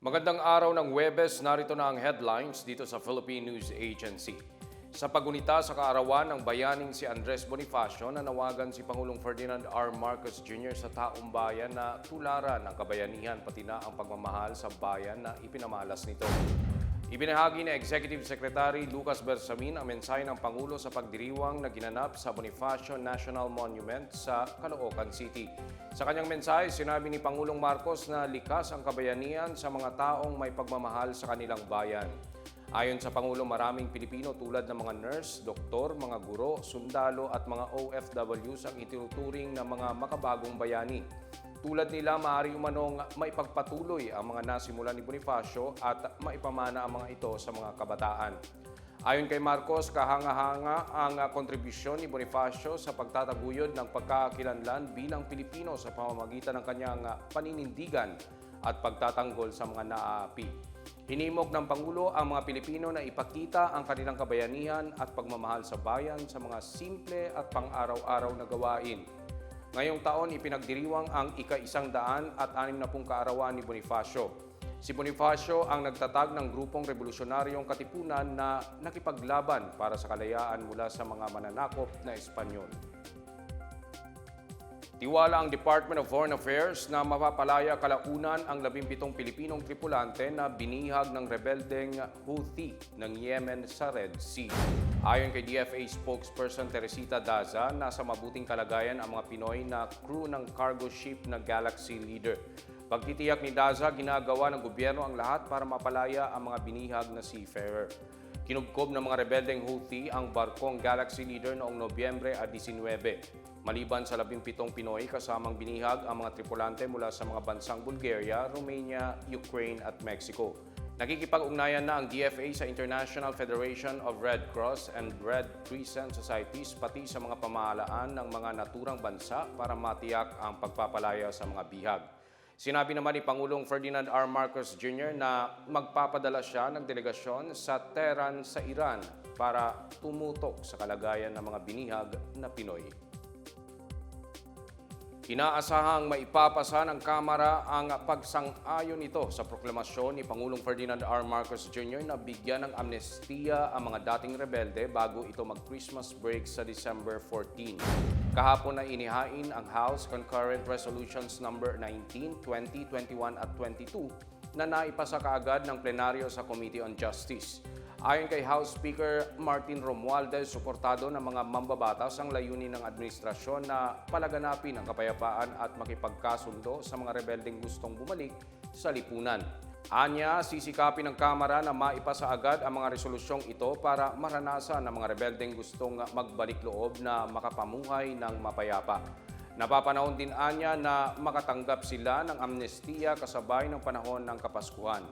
Magandang araw ng Webes, narito na ang headlines dito sa Philippine News Agency. Sa pagunita sa kaarawan ng bayaning si Andres Bonifacio, nanawagan si Pangulong Ferdinand R. Marcos Jr. sa taong bayan na tularan ang kabayanihan pati na ang pagmamahal sa bayan na ipinamalas nito. Ibinahagi ni Executive Secretary Lucas Bersamin ang mensahe ng Pangulo sa pagdiriwang na ginanap sa Bonifacio National Monument sa Caloocan City. Sa kanyang mensahe, sinabi ni Pangulong Marcos na likas ang kabayanihan sa mga taong may pagmamahal sa kanilang bayan. Ayon sa Pangulo, maraming Pilipino tulad ng mga nurse, doktor, mga guro, sundalo at mga OFWs ang itinuturing na mga makabagong bayani. Tulad nila, maaari umanong maipagpatuloy ang mga nasimula ni Bonifacio at maipamana ang mga ito sa mga kabataan. Ayon kay Marcos, kahanga-hanga ang kontribusyon ni Bonifacio sa pagtataguyod ng pagkakakilanlan bilang Pilipino sa pamamagitan ng kanyang paninindigan at pagtatanggol sa mga naaapi. Hinimok ng Pangulo ang mga Pilipino na ipakita ang kanilang kabayanihan at pagmamahal sa bayan sa mga simple at pang-araw-araw na gawain. Ngayong taon, ipinagdiriwang ang ika-isang daan at anim na pong kaarawan ni Bonifacio. Si Bonifacio ang nagtatag ng grupong revolusyonaryong katipunan na nakipaglaban para sa kalayaan mula sa mga mananakop na Espanyol. Tiwala ang Department of Foreign Affairs na mapapalaya kalaunan ang 17 Pilipinong tripulante na binihag ng rebeldeng Houthi ng Yemen sa Red Sea. Ayon kay DFA spokesperson Teresita Daza, nasa mabuting kalagayan ang mga Pinoy na crew ng cargo ship na Galaxy Leader. Pagtitiyak ni Daza, ginagawa ng gobyerno ang lahat para mapalaya ang mga binihag na seafarer. Kinubkob ng mga rebeldeng Houthi ang barkong Galaxy Leader noong Nobyembre at 19. Maliban sa 17 Pinoy, kasamang binihag ang mga tripulante mula sa mga bansang Bulgaria, Romania, Ukraine at Mexico. Nakikipag-ugnayan na ang DFA sa International Federation of Red Cross and Red Crescent Societies pati sa mga pamahalaan ng mga naturang bansa para matiyak ang pagpapalaya sa mga bihag. Sinabi naman ni Pangulong Ferdinand R. Marcos Jr. na magpapadala siya ng delegasyon sa Tehran sa Iran para tumutok sa kalagayan ng mga binihag na Pinoy. Inaasahang maipapasa ng Kamara ang pagsang-ayon nito sa proklamasyon ni Pangulong Ferdinand R. Marcos Jr. na bigyan ng amnestiya ang mga dating rebelde bago ito mag-Christmas break sa December 14. Kahapon na inihain ang House Concurrent Resolutions number 19, 20, 21 at 22 na naipasa kaagad ng plenaryo sa Committee on Justice. Ayon kay House Speaker Martin Romualdez, suportado ng mga mambabatas ang layunin ng administrasyon na palaganapin ang kapayapaan at makipagkasundo sa mga rebeldeng gustong bumalik sa lipunan. Anya, sisikapin ng Kamara na maipasa agad ang mga resolusyong ito para maranasan ng mga rebeldeng gustong magbalik loob na makapamuhay ng mapayapa. Napapanahon din anya na makatanggap sila ng amnestiya kasabay ng panahon ng Kapaskuhan.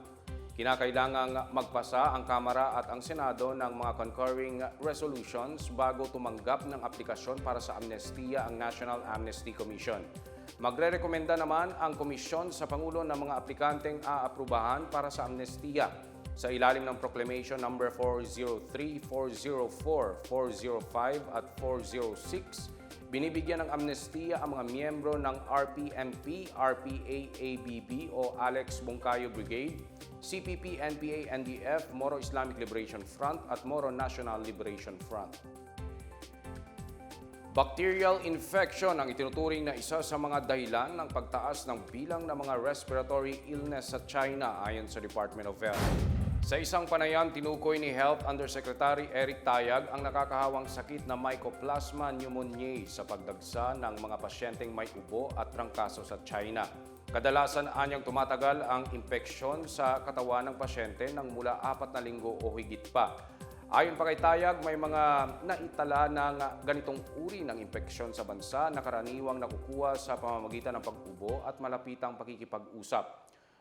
Kinakailangang magpasa ang Kamara at ang Senado ng mga concurring resolutions bago tumanggap ng aplikasyon para sa amnestiya ang National Amnesty Commission. Magre-rekomenda naman ang komisyon sa Pangulo ng mga aplikanteng aaprubahan para sa amnestiya sa ilalim ng Proclamation number 403, 404, 405 at 406 Binibigyan ng amnestiya ang mga miyembro ng RPMP, RPA-ABB o Alex Bungkayo Brigade, CPP, NPA, NDF, Moro Islamic Liberation Front at Moro National Liberation Front. Bacterial infection ang itinuturing na isa sa mga dahilan ng pagtaas ng bilang ng mga respiratory illness sa China ayon sa Department of Health. Sa isang panayam, tinukoy ni Health Undersecretary Eric Tayag ang nakakahawang sakit na Mycoplasma pneumoniae sa pagdagsa ng mga pasyenteng may ubo at trangkaso sa China. Kadalasan anyang tumatagal ang impeksyon sa katawan ng pasyente ng mula apat na linggo o higit pa. Ayon pa kay Tayag, may mga naitala ng ganitong uri ng impeksyon sa bansa na karaniwang nakukuha sa pamamagitan ng pag-ubo at malapitang pakikipag-usap.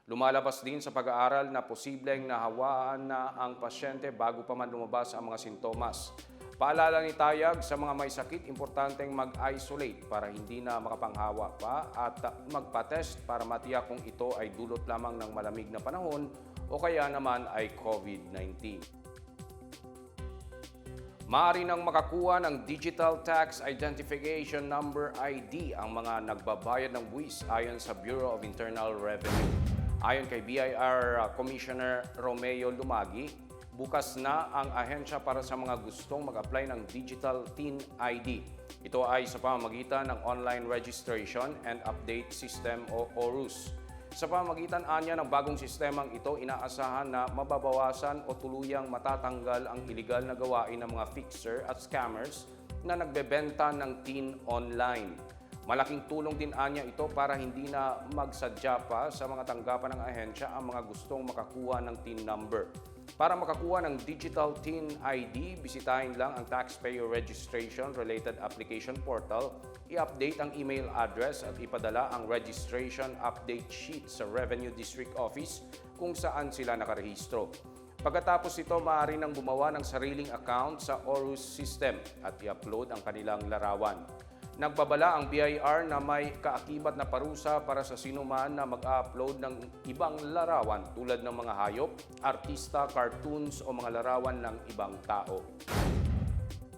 Lumalabas din sa pag-aaral na posibleng nahawaan na ang pasyente bago pa man lumabas ang mga sintomas. Paalala ni Tayag sa mga may sakit, importanteng mag-isolate para hindi na makapanghawa pa at magpa-test para matiyak kung ito ay dulot lamang ng malamig na panahon o kaya naman ay COVID-19. Maaari nang makakuha ng Digital Tax Identification Number ID ang mga nagbabayad ng buwis ayon sa Bureau of Internal Revenue. Ayon kay BIR uh, Commissioner Romeo Lumagi, bukas na ang ahensya para sa mga gustong mag-apply ng Digital TIN ID. Ito ay sa pamamagitan ng Online Registration and Update System o ORUS. Sa pamamagitan anya ng bagong sistemang ito, inaasahan na mababawasan o tuluyang matatanggal ang iligal na gawain ng mga fixer at scammers na nagbebenta ng tin online. Malaking tulong din anya ito para hindi na magsadya pa sa mga tanggapan ng ahensya ang mga gustong makakuha ng TIN number. Para makakuha ng digital TIN ID, bisitahin lang ang Taxpayer Registration Related Application Portal, i-update ang email address at ipadala ang registration update sheet sa Revenue District Office kung saan sila nakarehistro. Pagkatapos ito, maaari nang gumawa ng sariling account sa Orus system at i-upload ang kanilang larawan. Nagbabala ang BIR na may kaakibat na parusa para sa sinuman na mag-upload ng ibang larawan tulad ng mga hayop, artista, cartoons o mga larawan ng ibang tao.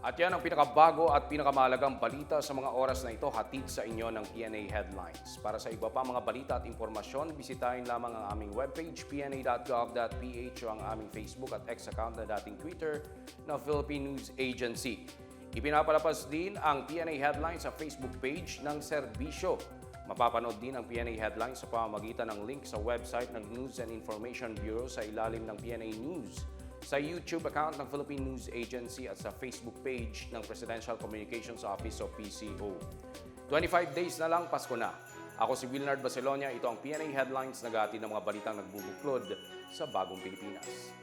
At yan ang pinakabago at pinakamahalagang balita sa mga oras na ito hatid sa inyo ng PNA Headlines. Para sa iba pa mga balita at impormasyon, bisitahin lamang ang aming webpage pna.gov.ph o ang aming Facebook at X account na dating Twitter na Philippine News Agency. Ipinapalapas din ang PNA Headlines sa Facebook page ng serbisyo. Mapapanood din ang PNA Headlines sa pamamagitan ng link sa website ng News and Information Bureau sa ilalim ng PNA News, sa YouTube account ng Philippine News Agency at sa Facebook page ng Presidential Communications Office o PCO. 25 days na lang, Pasko na. Ako si Wilnard Baselonia, ito ang PNA Headlines nagati ng mga balitang nagbubuklod sa bagong Pilipinas.